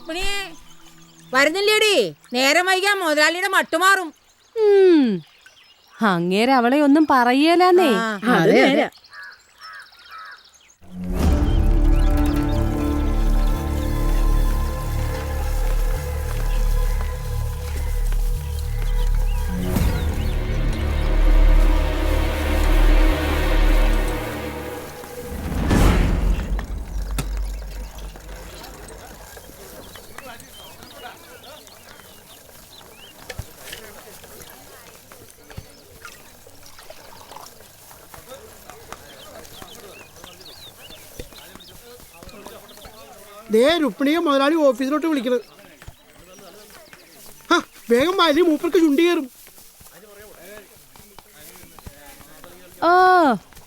രുക്മിണിയെ വരുന്നില്ലേടി? നേരം വൈകാൻ മുതലാളിയുടെ മട്ടുമാറും. അങ്ങേരെ അവളെ ഒന്നും പറയലാന്നേ. അത് ദേ രുക്മിണിയെ മുതലാളി ഓഫീസിലോട്ട് വിളിക്കണത്. ആ വേഗം വലിയ മൂപ്പർക്ക് ചുണ്ടി കയറും. ഓ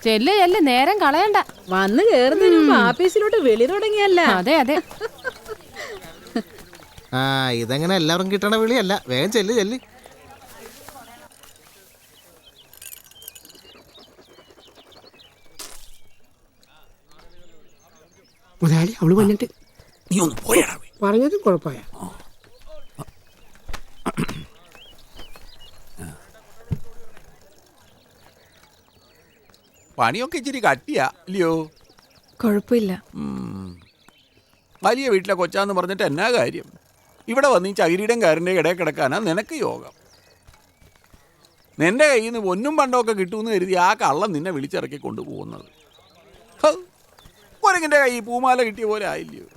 ചെല്ല് ചെല്ല് നേരം കളയണ്ട. വന്ന് കേറുന്നതിന് മുമ്പ് ആഫീസിലോട്ട് വെളി തുടങ്ങിയല്ല. അതെ അതെ. ആ ഇതെങ്ങനെ എല്ലാവരും കിട്ടണ വിളിയല്ല. വേഗം ചെല്ല് ചെല്ല്. മുതലാളി അവൾ വന്നിട്ട് നീ ഒന്ന് പോയടാ. പറഞ്ഞതും കുഴപ്പമായ പണിയൊക്കെ ഇച്ചിരി കട്ടിയാ ഇല്ലയോ കുഴപ്പമില്ല. വലിയ വീട്ടിലെ കൊച്ചാന്ന് പറഞ്ഞിട്ട് എന്നാ കാര്യം? ഇവിടെ വന്ന് ഈ ചകിരിയുടെയും കാരന്റെ ഇടയിൽ കിടക്കാനാ നിനക്ക് യോഗം. നിന്റെ കയ്യിൽ നിന്ന് പൊന്നും പണ്ടമൊക്കെ കിട്ടുമെന്ന് കരുതി ആ കള്ളം നിന്നെ വിളിച്ചിറക്കി കൊണ്ടുപോകുന്നത്. കുരങ്ങിന്റെ കൈ പൂമാല കിട്ടിയ പോലെ ആയില്ലയോ?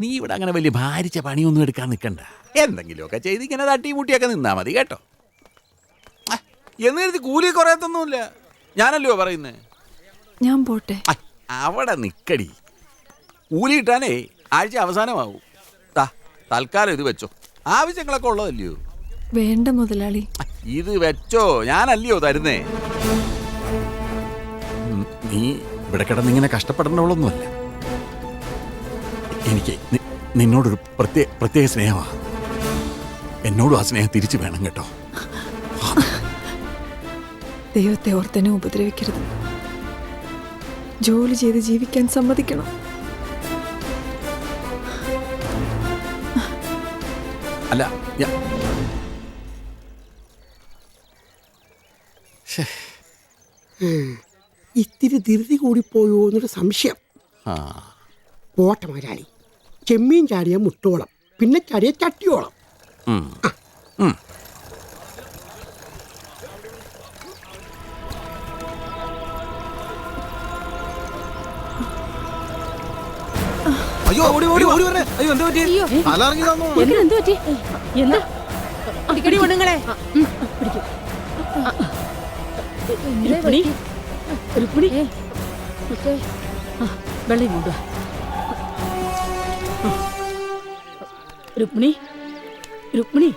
നീ ഇവിടെ അങ്ങനെ വലിയ ഭാരിച്ച പണിയൊന്നും എടുക്കാൻ നിൽക്കണ്ട. എന്തെങ്കിലുമൊക്കെ ചെയ്ത് ഇങ്ങനെ തട്ടി മുട്ടിയൊക്കെ നിന്നാ മതി കേട്ടോ. ആ, എന്ന് കരുതി കൂലി കുറയത്തൊന്നുമില്ല. ഞാനല്ലയോ പറയുന്നേ? ഞാൻ പോട്ടെ. അവിടെ നിക്കടി. കൂലി കിട്ടാനേ ആഴ്ച അവസാനമാവും. താ തൽക്കാലം ഇത് വെച്ചോ. ആവശ്യങ്ങളൊക്കെ ഉള്ളതല്ലയോ? വേണ്ട മുതലാളി. ഇത് വെച്ചോ. ഞാനല്ലയോ തരുന്നേ? നീ ഇവിടെ കിടന്നിങ്ങനെ കഷ്ടപ്പെടേണ്ടവളൊന്നുമല്ല എനിക്ക് നിന്നോടൊരു പ്രത്യേക പ്രത്യേക സ്നേഹമാണ് എന്നോടും ആ സ്നേഹം തിരിച്ചു വേണം കേട്ടോ. ദൈവത്തെ ഓർത്തനെ ഉപദ്രവിക്കരുത്. ജോലി ചെയ്ത് ജീവിക്കാൻ സമ്മതിക്കണം. അല്ല ഇത്തിരി ധൃതി പോയോ എന്നൊരു സംശയം. ആ. പോട്ടെ മുതലാളി ചെമ്മീൻ ചാടിയ മുട്ടോളം പിന്നെ ചാടിയ ചട്ടിയോളം. വെള്ളി കൂടുക അയ്യോ ഓടി ഓടി ഓടി വരണേ. അയ്യോ എന്താ പറ്റി? അലറിഞ്ഞു തന്നു എന്താ എന്ത് പറ്റി? എന്താ? പിടിക്കടി പെണ്ണുങ്ങളെ. രുക്മിണി രുക്മിണി ആ, വെള്ളം കൊണ്ടുവാ. ആ. രുക്മിണി രുക്മിണി.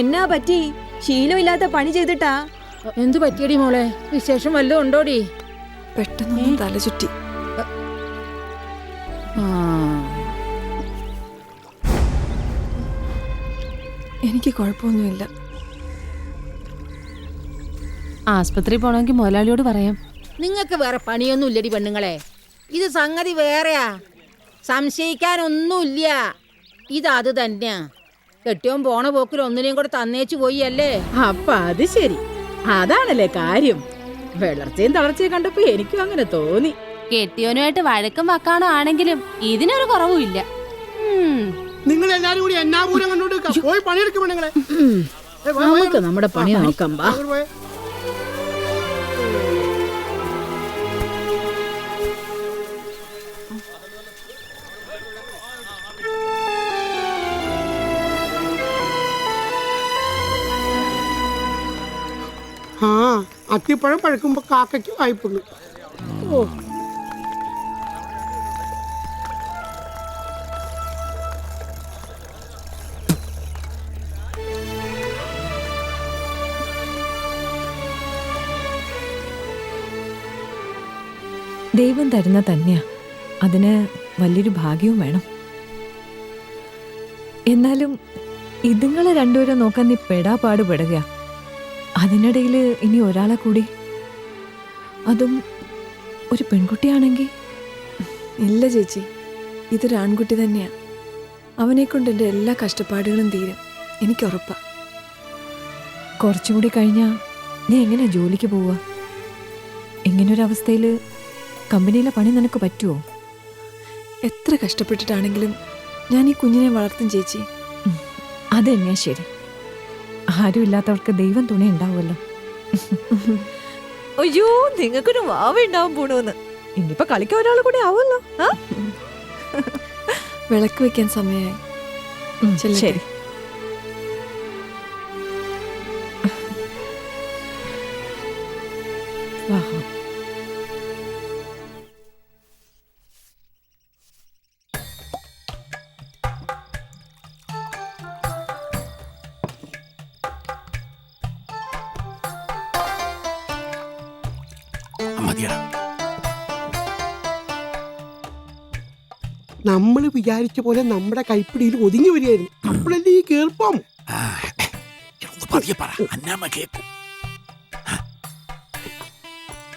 എന്നാ പറ്റി? ശീലമില്ലാത്ത പണി ചെയ്തിട്ടാ? എന്തു പറ്റിയടി മോളെ? വിശേഷം വല്ലതും ഉണ്ടോടി? പെട്ടെന്ന് തല ചുറ്റി എനിക്ക് കുഴപ്പമൊന്നുമില്ല. ആസ്പത്രി പോണമെങ്കിൽ മുതലാളിയോട് പറയാം. നിങ്ങൾക്ക് വേറെ പണിയൊന്നും ഇല്ലടി പെണ്ണുങ്ങളെ. ഇത് സംഗതി വേറെയാ. സംശയിക്കാനൊന്നുമില്ല. ഇത് അത് തന്നെയാ കെട്ടിയോൻ പോണ പോക്കിൽ ഒന്നിനെയും കൂടെ തന്നേച്ചു പോയി അല്ലേ അപ്പൊ അത് ശരി. അതാണല്ലേ കാര്യം. വെളർച്ചയും തളർച്ചയും കണ്ടപ്പോ എനിക്കും അങ്ങനെ തോന്നി. കെട്ടിയോനുമായിട്ട് വഴക്കും വക്കാണോ ആണെങ്കിലും ഇതിനൊരു കുറവുമില്ല. നിങ്ങൾ എല്ലാരും കൂടി എന്നാ പോയി പണിയെടുക്കും നമുക്ക് നമ്മുടെ പണി നോക്കാം ആ അത്തിപ്പഴം പഴുക്കുമ്പോ കാക്കയ്ക്ക് വായ്പുള്ളൂ ഓ. ദൈവം തരുന്ന തന്നെയാ അതിന് വലിയൊരു ഭാഗ്യവും വേണം. എന്നാലും ഇതുങ്ങളെ രണ്ടുപേരും നോക്കാൻ നീ പെടാപാട് പെടുക അതിനിടയിൽ ഇനി ഒരാളെ കൂടി. അതും ഒരു പെൺകുട്ടിയാണെങ്കിൽ ഇല്ല ചേച്ചി ഇതൊരു ആൺകുട്ടി തന്നെയാണ് അവനെ കൊണ്ട് എന്റെ എല്ലാ കഷ്ടപ്പാടുകളും തീരും എനിക്ക് ഉറപ്പാണ് കുറച്ചുകൂടി കഴിഞ്ഞാൽ നീ എങ്ങനെ ജോലിക്ക് പോവുക? ഇങ്ങനൊരവസ്ഥയിൽ കമ്പനിയിലെ പണി നിനക്ക് പറ്റുമോ എത്ര കഷ്ടപ്പെട്ടിട്ടാണെങ്കിലും ഞാൻ ഈ കുഞ്ഞിനെ വളർത്തും ചേച്ചി. അത് തന്നെയാ ശരി? ആരും ഇല്ലാത്തവർക്ക് ദൈവം തുണി ഉണ്ടാവുമല്ലോ. അയ്യോ നിങ്ങൾക്കൊരു വാവ ഉണ്ടാവും പോണോന്ന്. ഇനിയിപ്പോ കളിക്കാൻ ഒരാൾ കൂടെ ആവുമല്ലോ. വിളക്ക് വെക്കാൻ സമയമായി ശരി. വാഹ മതിയടാ. നമ്മൾ വിചാരിച്ച പോലെ നമ്മുടെ കൈപ്പിടിയിൽ ഒതുങ്ങി വരികയായിരുന്നു. അപ്പോഴല്ലേ ഈ കേൾപ്പം പതിയെ പറ. അന്നാമ്മ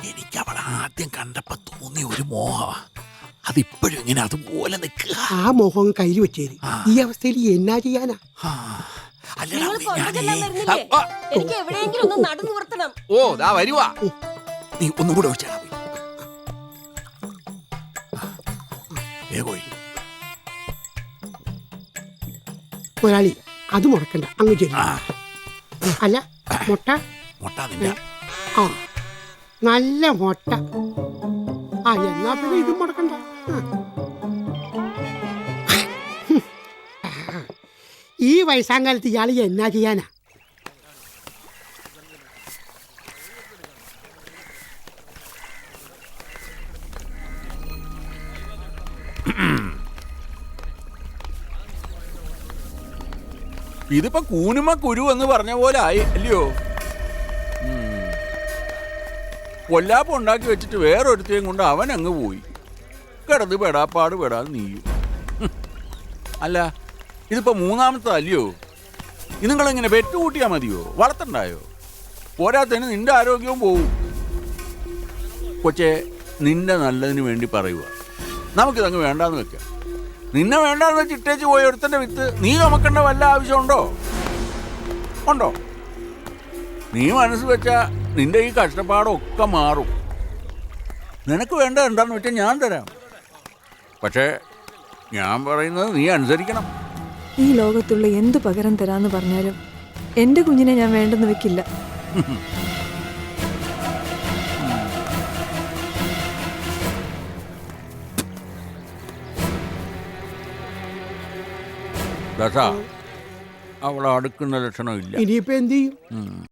എനിക്ക് അവൾ ആദ്യം കണ്ടപ്പോ തോന്നിയ ഒരു മോഹമാ അതിപ്പോഴും ഇങ്ങനെ അതുപോലെ നിൽക്കുക. ആ മോഹം കയ്യിൽ വെച്ചേര്. ഈ അവസ്ഥയിൽ എന്നാ ചെയ്യാനാ? അല്ല നിങ്ങൾ ഞാനേ- വരുന്നില്ലേ? എനിക്ക് എവിടെയെങ്കിലും ഒന്ന് നടന്നു നിർത്തണം ഓ ദാ വരുവാ. നീ ഒന്നും കൂടെ ഒഴിച്ചാടാ പോയി വേഗം ഒഴി. മുതലാളി അത് മുടക്കണ്ട. അങ്ങ് ആ. അല്ല മുട്ട? മുട്ട ആ. നല്ല മുട്ട. ആ എന്നാ പിന്നെ ഇതും മുടക്കണ്ട. ഈ വയസ്സാങ്കാലത്ത് ഇയാൾ എന്നാ ചെയ്യാനാ? ഇതിപ്പോ കൂനുമ കുരു എന്ന് പറഞ്ഞ പോലെ ആയി അല്ലയോ? ഉം. പൊല്ലാപ്പ് ഉണ്ടാക്കി വെച്ചിട്ട് വേറൊരുത്തേയും കൊണ്ട് അവൻ അങ്ങ് പോയി. കിടന്ന് പെടാപ്പാട് പെടാതെ നീയും. അല്ല ഇതിപ്പോ മൂന്നാമത്തെ അല്ലയോ? ഇത് നിങ്ങളിങ്ങനെ പെറ്റുകൂട്ടിയാ മതിയോ? വളർത്തണ്ടായോ? പോരാത്തതിന് നിന്റെ ആരോഗ്യവും പോവും. കൊച്ചേ നിന്റെ നല്ലതിന് വേണ്ടി പറയുക നമുക്കിതങ്ങ് വേണ്ടാന്ന് വെക്കാം. നിന്നെ വേണ്ടാന്ന് വെച്ച് ഇട്ടേച്ച് പോയ ഒരുത്തന്റെ വിത്ത് നീ ചുമക്കേണ്ട വല്ല ആവശ്യമുണ്ടോ? ഉണ്ടോ? നീ മനസ്സ് വെച്ച നിന്റെ ഈ കഷ്ടപ്പാടൊക്കെ മാറും. നിനക്ക് വേണ്ട എന്താന്ന് വെച്ചാൽ ഞാൻ തരാം. പക്ഷേ ഞാൻ പറയുന്നത് നീ അനുസരിക്കണം. ഈ ലോകത്തുള്ള എന്ത് പകരം തരാന്ന് പറഞ്ഞാലും എന്റെ കുഞ്ഞിനെ ഞാൻ വേണ്ടെന്ന് വെക്കില്ല. ദശ. അവൾ അടുക്കുന്ന ലക്ഷണമില്ല. ഇനിയിപ്പോ എന്ത് ചെയ്യും.